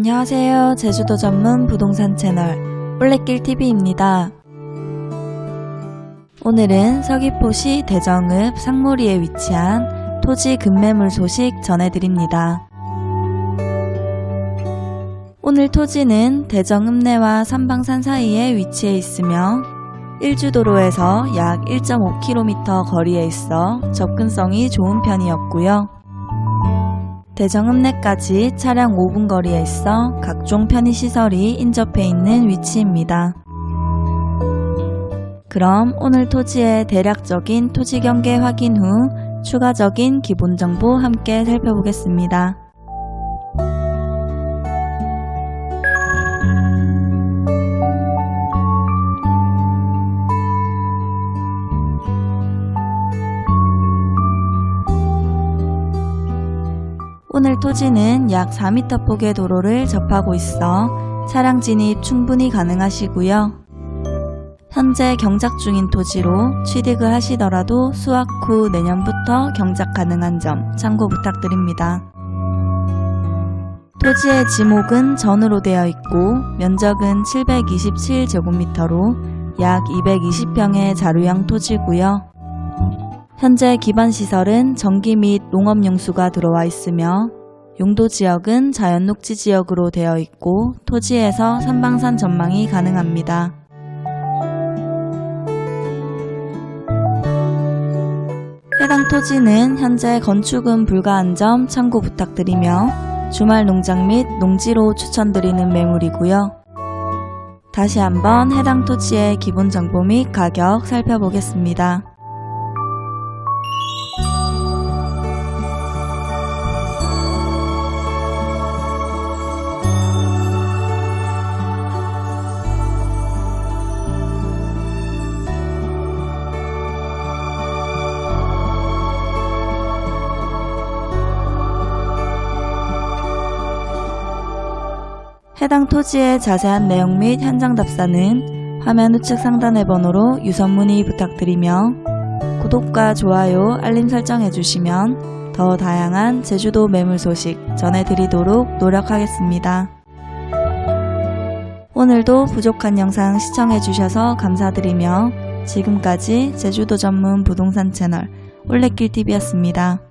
안녕하세요. 제주도 전문 부동산 채널 올레길 TV입니다. 오늘은 서귀포시 대정읍 상무리에 위치한 토지 급매물 소식 전해드립니다. 오늘 토지는 대정읍 내와 삼방산 사이에 위치해 있으며 일주도로에서 약 1.5km 거리에 있어 접근성이 좋은 편이었고요. 대정읍 내까지 차량 5분 거리에 있어 각종 편의시설이 인접해 있는 위치입니다. 그럼 오늘 토지의 대략적인 토지 경계 확인 후 추가적인 기본 정보 함께 살펴보겠습니다. 오늘 토지는 약 4m 폭의 도로를 접하고 있어 차량 진입 충분히 가능하시고요. 현재 경작 중인 토지로 취득을 하시더라도 수확 후 내년부터 경작 가능한 점 참고 부탁드립니다. 토지의 지목은 전으로 되어 있고 면적은 727제곱미터로 약 220평의 자루형 토지고요. 현재 기반 시설은 전기 및 농업 용수가 들어와 있으며 용도 지역은 자연 녹지 지역으로 되어 있고 토지에서 삼방산 전망이 가능합니다. 해당 토지는 현재 건축은 불가한 점 참고 부탁드리며 주말 농장 및 농지로 추천드리는 매물이고요. 다시 한번 해당 토지의 기본 정보 및 가격 살펴보겠습니다. 해당 토지의 자세한 내용 및 현장 답사는 화면 우측 상단의 번호로 유선 문의 부탁드리며 구독과 좋아요, 알림 설정해 주시면 더 다양한 제주도 매물 소식 전해드리도록 노력하겠습니다. 오늘도 부족한 영상 시청해 주셔서 감사드리며 지금까지 제주도 전문 부동산 채널 올레길 TV였습니다.